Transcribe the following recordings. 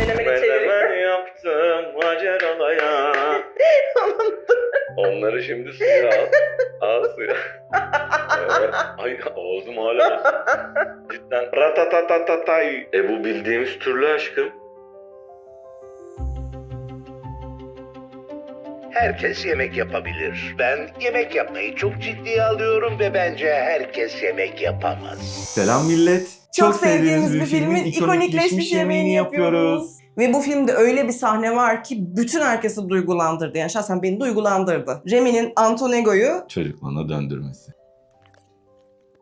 Menemeni çevireyim. Menemen yaptım maceralaya. Onları şimdi suya al. Al suya. Evet. Ay ağzım hala. Cidden. Ratatatatay. E bu bildiğimiz türlü aşkım. Herkes yemek yapabilir. Ben yemek yapmayı çok ciddiye alıyorum ve bence herkes yemek yapamaz. Selam millet. Çok, sevdiğimiz bir filmin ikonikleşmiş yemeğini yapıyoruz. Ve bu filmde öyle bir sahne var ki bütün herkesi duygulandırdı. Yani şahsen beni duygulandırdı. Remi'nin Antonego'yu Çocukluğuna döndürmesi.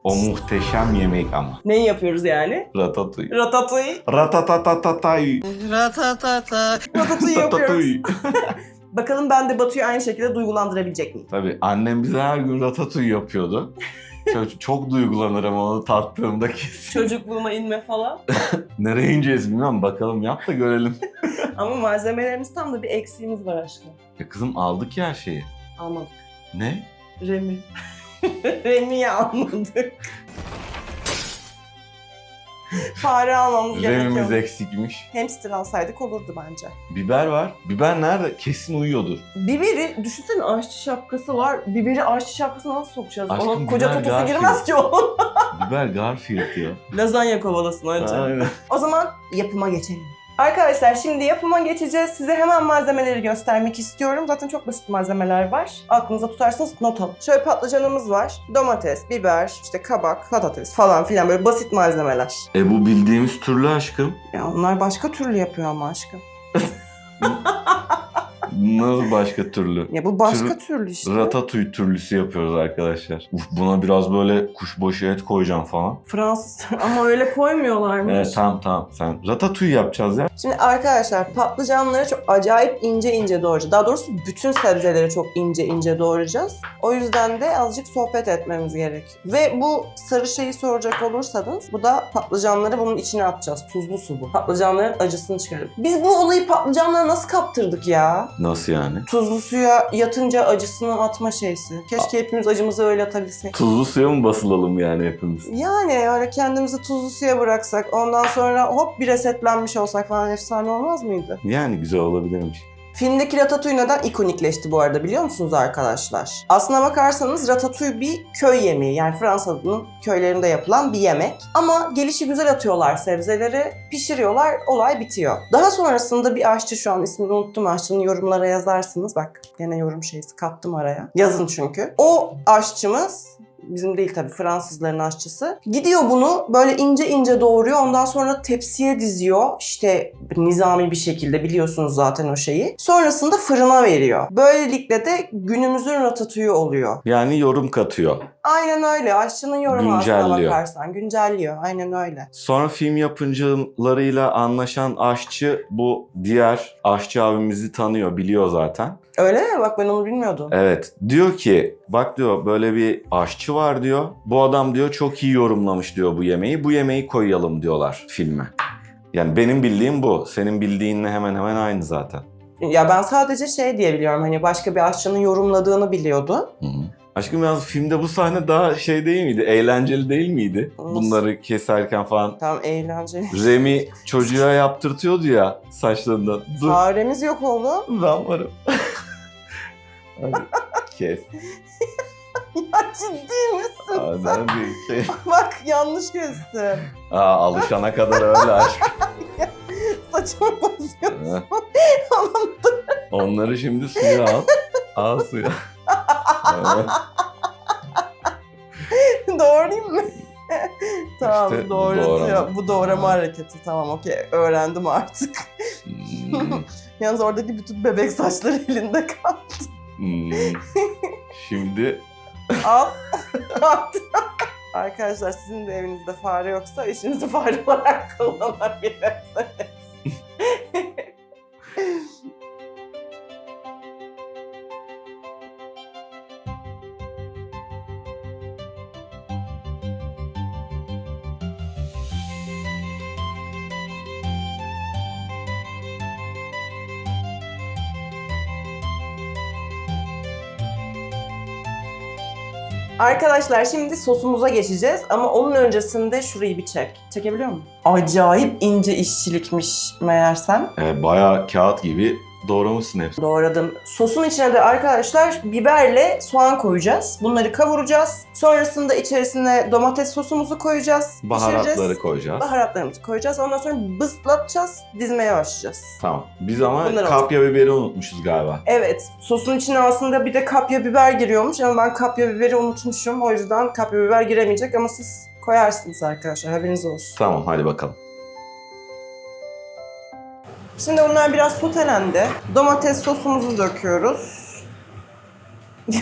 O muhteşem yemek ama. ne yapıyoruz yani? Ratatouille. Ratatouille. Ratatatatay. Ratatouille yapıyoruz. Bakalım ben de Batu'yu aynı şekilde duygulandırabilecek miyim? Tabii annem bize her gün ratatouille yapıyordu. Çok, çok duygulanırım onu tattığımda kesin. Çocukluğuma inme falan. Nereye ineceğiz bilmem bakalım yap da görelim. Ama malzemelerimiz tam da bir eksiğimiz var aşkım. Ya kızım aldık ya her şeyi. Almadık. Ne? Remi. Remi'yi almadık. Fare almamız Remimiz gerekiyor. eksikmiş. Hamster alsaydık olurdu bence. Biber var. Biber nerede? Kesin uyuyordur. Biberi, düşünsene aşçı şapkası var. Biberi aşçı şapkasına nasıl sokacağız? Aşkım, Onun koca biber totosu Garfield. girmez ki o. Biber Garfield ya. Lazanya kovalasın önce. Aynen. O zaman yapıma geçelim. Arkadaşlar şimdi yapıma geçeceğiz. Size hemen malzemeleri göstermek istiyorum. Zaten çok basit malzemeler var. Aklınıza tutarsanız not alın. Şöyle patlıcanımız var. Domates, biber, işte kabak, patates falan filan böyle basit malzemeler. E bu bildiğimiz türlü aşkım. Ya onlar başka türlü yapıyor ama aşkım. Nasıl başka türlü? Ya bu başka Türü- türlü işte. Ratatouille türlüsü yapıyoruz arkadaşlar. Uf, buna biraz böyle kuşbaşı et koyacağım falan. Fransız ama öyle koymuyorlarmış. Evet tamam tamam sen ratatouille yapacağız ya. Şimdi arkadaşlar patlıcanları çok acayip ince ince doğrayacağız. Daha doğrusu bütün sebzeleri çok ince ince doğrayacağız. O yüzden de azıcık sohbet etmemiz gerek. Ve bu sarı şeyi soracak olursanız bu da patlıcanları bunun içine atacağız. Tuzlu su bu. Patlıcanların acısını çıkarıp. Biz bu olayı patlıcanlara nasıl kaptırdık ya? Nasıl yani? Tuzlu suya yatınca acısını atma şeysi. Keşke hepimiz acımızı öyle atabilsek. Tuzlu suya mı basılalım yani hepimiz? Yani öyle kendimizi tuzlu suya bıraksak ondan sonra hop bir resetlenmiş olsak falan efsane olmaz mıydı? Yani güzel olabilirmiş. Filmdeki Ratatouille neden ikonikleşti bu arada biliyor musunuz arkadaşlar? Aslına bakarsanız Ratatouille bir köy yemeği yani Fransa'nın köylerinde yapılan bir yemek. Ama gelişi güzel atıyorlar sebzeleri, pişiriyorlar, olay bitiyor. Daha sonrasında bir aşçı şu an ismini unuttum aşçının yorumlara yazarsınız. Bak gene yorum şeysi kattım araya. Yazın çünkü. O aşçımız bizim değil tabii Fransızların aşçısı. Gidiyor bunu böyle ince ince doğruyor. Ondan sonra tepsiye diziyor. İşte nizami bir şekilde biliyorsunuz zaten o şeyi. Sonrasında fırına veriyor. Böylelikle de günümüzün ratatouille oluyor. Yani yorum katıyor. Aynen öyle. Aşçının yorumu aslına Güncelliyor. bakarsan. Güncelliyor. Aynen öyle. Sonra film yapımcılarıyla anlaşan aşçı bu diğer aşçı abimizi tanıyor, biliyor zaten. Öyle mi? Bak ben onu bilmiyordum. Evet. Diyor ki bak diyor böyle bir aşçı var diyor. Bu adam diyor çok iyi yorumlamış diyor bu yemeği. Bu yemeği koyalım diyorlar filme. Yani benim bildiğim bu. Senin bildiğinle hemen hemen aynı zaten. Ya ben sadece şey diye biliyorum. Hani başka bir aşçının yorumladığını biliyordum. Hı hı. Aşkım yalnız filmde bu sahne daha şey değil miydi? Eğlenceli değil miydi? Nasıl? Bunları keserken falan. Tam eğlenceli. Remi çocuğa yaptırtıyordu ya saçlarından. Dur Faremiz yok oğlum. ben varım. Hadi kes. Ya ciddi misin? Sen? hadi kes. Bak yanlış kestim. Aa, alışana kadar öyle aşk. Saçımı bozuyor. Ha. Aman Onları şimdi suya al. Al suya. Evet. Doğrayayım mı? tamam İşte bu doğratıyor. doğrama. Bu doğrama hareketi. Tamam okey. Öğrendim artık. Hmm, Yalnız oradaki bütün bebek saçları elinde kaldı. Hmm. Şimdi Al. Arkadaşlar sizin de evinizde fare yoksa eşinizi fare olarak kullanabilirsiniz. Arkadaşlar şimdi sosumuza geçeceğiz ama onun öncesinde şurayı bir çek. Çekebiliyor musun? Acayip ince işçilikmiş meğersem. Ee, bayağı kağıt gibi doğramışsın hepsini. Doğradım. Sosun içine de arkadaşlar biberle soğan koyacağız. Bunları kavuracağız. Sonrasında içerisine domates sosumuzu koyacağız. Baharatları pişireceğiz. koyacağız. Baharatlarımızı koyacağız. Ondan sonra bızlatacağız. Dizmeye başlayacağız. Tamam. Biz ama Bunlar olacak. kapya biberi unutmuşuz galiba. Evet, sosun içine aslında bir de kapya biber giriyormuş ama ben kapya biberi unutmuşum. O yüzden kapya biber giremeyecek ama siz koyarsınız arkadaşlar. Haberiniz olsun. Tamam hadi bakalım. Şimdi bunlar biraz sotelendi. Domates sosumuzu döküyoruz.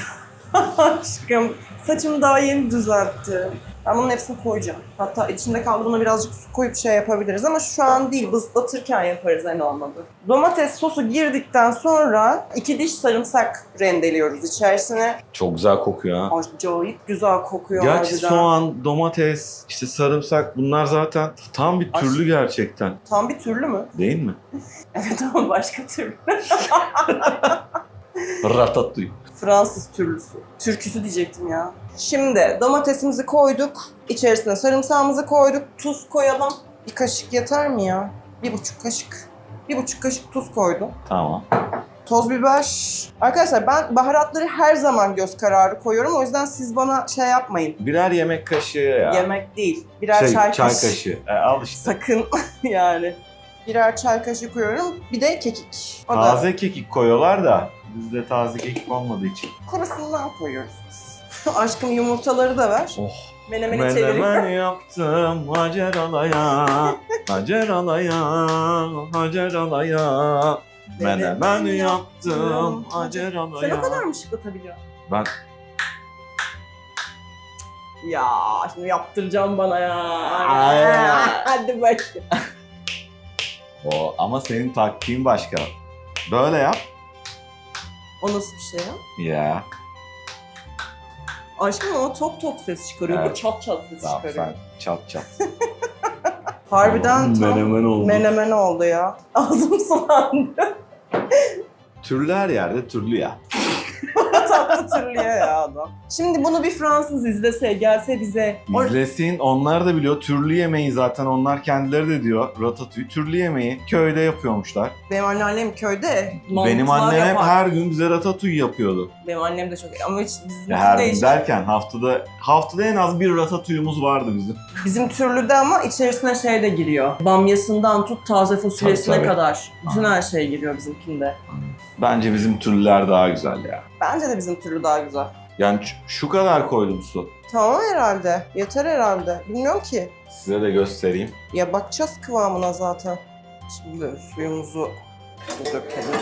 Aşkım, saçımı daha yeni düzeltti. Ben bunun hepsini koyacağım. Hatta içinde kaldı buna birazcık su koyup şey yapabiliriz ama şu an değil, bızlatırken yaparız en olmadı. Domates sosu girdikten sonra iki diş sarımsak rendeliyoruz içerisine. Çok güzel kokuyor ha. Acayip güzel kokuyor Gerçi harbiden. soğan, domates, işte sarımsak bunlar zaten tam bir türlü gerçekten. Tam bir türlü mü? Değil mi? Evet ama başka türlü. Ratatouille. Fransız türlüsü. Türküsü diyecektim ya. Şimdi domatesimizi koyduk. İçerisine sarımsağımızı koyduk. Tuz koyalım. Bir kaşık yeter mi ya? Bir buçuk kaşık. Bir buçuk kaşık tuz koydum. Tamam. Toz biber. Arkadaşlar ben baharatları her zaman göz kararı koyuyorum. O yüzden siz bana şey yapmayın. Birer yemek kaşığı ya. Yemek değil. Birer Şey, çay, çay kaşığı. kaşığı. E, al işte. Sakın yani. Birer çay kaşığı koyuyorum. Bir de kekik. O da Taze kekik koyuyorlar da bizde taze kekik olmadığı için. kurusundan koyuyoruz biz. Aşkım yumurtaları da ver. Oh. Menemeni çevireyim. Menemen yaptım Hacer alaya. Hacer alaya. Hacer alaya. Menemen yaptım Hacer Sen alaya. o kadar mı şıklatabiliyorsun? Ben Ya şimdi yaptıracağım bana ya. Ay. Hadi bak. O ama senin taktiğin başka. Böyle yap. O nasıl bir şey ya? Ya. Aşkım o top top ses çıkarıyor. Evet. Bu çat çat ses Tamam çıkarıyor. sen çat çat. Harbiden tam Menemen oldu. menemen oldu ya. Ağzım sulandı. Türlü her yerde türlü ya. Tatlı türlüye ya adam. Şimdi bunu bir Fransız izlese, gelse bize. İzlesin onlar da biliyor. Türlü yemeği zaten onlar kendileri de diyor. Ratatouille türlü yemeği köyde yapıyormuşlar. Benim anneannem köyde Benim annem hep yapar. her gün bize ratatouille yapıyordu. Benim annem de çok ama hiç bizim Ya her gün derken haftada haftada en az bir ratatouille'umuz vardı bizim. Bizim türlüde ama içerisine şey de giriyor. Bamyasından tut taze fasulyesine Tabii, tabii. kadar. Bütün her şey giriyor bizimkinde. Bence bizim türlüler daha güzel ya. Bence de bizim türlü daha güzel. Yani şu kadar koydum su. Tamam herhalde. Yeter herhalde. Bilmiyorum ki. Size de göstereyim. Ya bakacağız kıvamına zaten. Şimdi suyumuzu dökelim.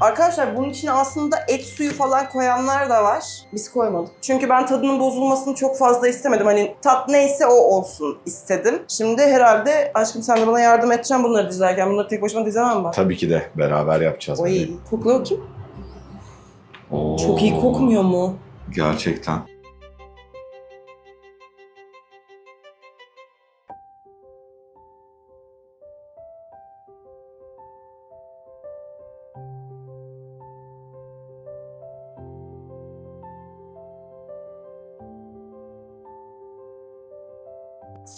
Arkadaşlar bunun içine aslında et suyu falan koyanlar da var. Biz koymadık. Çünkü ben tadının bozulmasını çok fazla istemedim. Hani tat neyse o olsun istedim. Şimdi herhalde aşkım sen de bana yardım edeceksin bunları dizerken. Bunları tek başıma dizemem ben. Tabii ki de beraber yapacağız. Oy, kokla bakayım. Oo, Çok iyi kokmuyor mu? Gerçekten.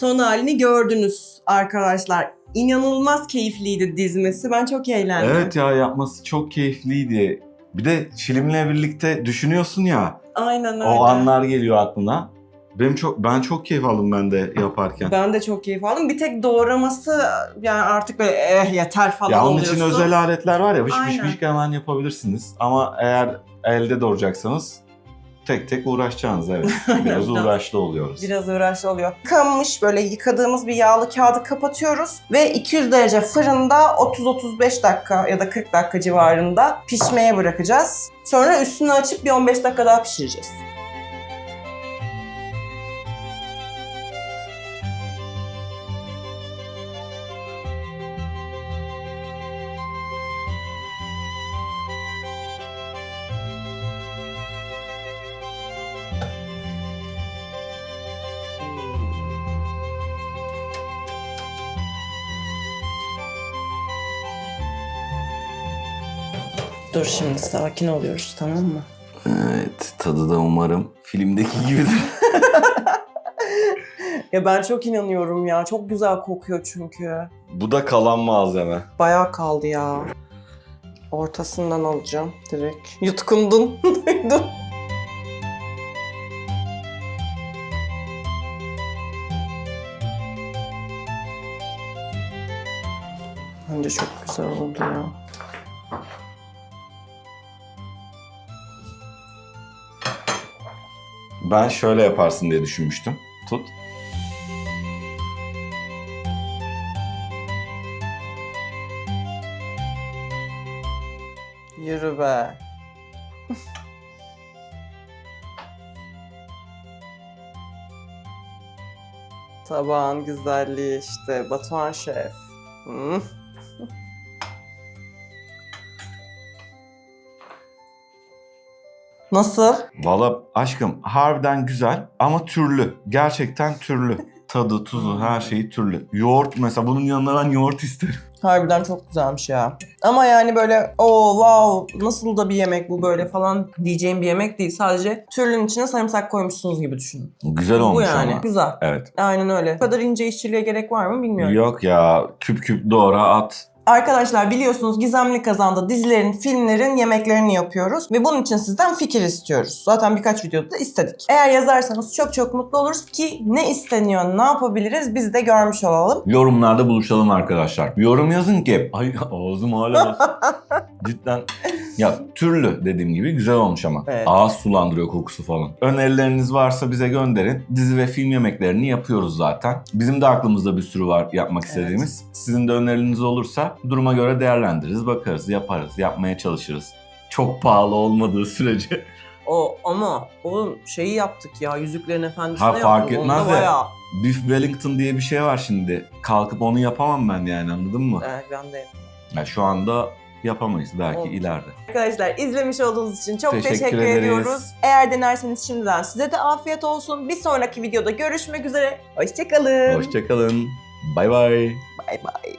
Son halini gördünüz arkadaşlar. İnanılmaz keyifliydi dizmesi. Ben çok eğlendim. Evet ya yapması çok keyifliydi. Bir de filmle birlikte düşünüyorsun ya. Aynen öyle. O anlar geliyor aklına. Benim çok ben çok keyif aldım ben de yaparken. Ben de çok keyif aldım. Bir tek doğraması yani artık böyle eh yeter falan ya onun oluyorsun. için özel aletler var ya hiç Aynen. hiç hemen yapabilirsiniz. Ama eğer elde doğuracaksanız tek tek uğraşacaksınız evet. Biraz Biraz- uğraşlı oluyoruz. Biraz uğraşlı oluyor. Yıkanmış böyle yıkadığımız bir yağlı kağıdı kapatıyoruz ve 200 derece fırında 30-35 dakika ya da 40 dakika civarında pişmeye bırakacağız. Sonra üstünü açıp bir 15 dakika daha pişireceğiz. Dur şimdi sakin oluyoruz tamam mı? Evet, tadı da umarım filmdeki gibidir. Ya ben çok inanıyorum ya. Çok güzel kokuyor çünkü. Bu da kalan malzeme. Bayağı kaldı ya. Ortasından alacağım direkt. Yutkundun. Duydum. Bence çok güzel oldu ya. Ben şöyle yaparsın diye düşünmüştüm. Tut. Yürü be. Tabağın güzelliği işte. Batuhan Şef. Hmm. Nasıl? Valla aşkım harbiden güzel ama türlü. Gerçekten türlü. Tadı, tuzu, her şeyi türlü. Yoğurt mesela bunun yanına ben yoğurt isterim. Harbiden çok güzelmiş ya. Ama yani böyle o wow nasıl da bir yemek bu böyle falan diyeceğim bir yemek değil. Sadece türlünün içine sarımsak koymuşsunuz gibi düşünün. Güzel olmuş bu yani. ama. Güzel. Evet. Aynen öyle. Bu kadar ince işçiliğe gerek var mı bilmiyorum. Yok ya küp küp doğra at. Arkadaşlar biliyorsunuz Gizemli Kazan'da dizilerin, filmlerin yemeklerini yapıyoruz ve bunun için sizden fikir istiyoruz. Zaten birkaç videoda da istedik. Eğer yazarsanız çok çok mutlu oluruz ki ne isteniyor, ne yapabiliriz biz de görmüş olalım. Yorumlarda buluşalım arkadaşlar. Yorum yazın ki. Ay ağzım hala. Cidden. Ya türlü dediğim gibi güzel olmuş ama. Evet. Ağız sulandırıyor kokusu falan. Önerileriniz varsa bize gönderin. Dizi ve film yemeklerini yapıyoruz zaten. Bizim de aklımızda bir sürü var yapmak istediğimiz. Sizin de önerileriniz olursa duruma göre değerlendiririz, bakarız, yaparız, yapmaya çalışırız. Çok pahalı olmadığı sürece. O ama oğlum şeyi yaptık ya Yüzüklerin Efendisi'ne Ha, fark yaptık. etmez Onda de. bayağı. Beef Wellington diye bir şey var şimdi. Kalkıp onu yapamam ben yani anladın mı? Evet ben de Ya şu anda yapamayız belki Oldu. ileride. Arkadaşlar izlemiş olduğunuz için çok Teşekkür teşekkür, ederiz. ediyoruz. Eğer denerseniz şimdiden size de afiyet olsun. Bir sonraki videoda görüşmek üzere. Hoşçakalın. Hoşçakalın. Bay bay. Bay bay.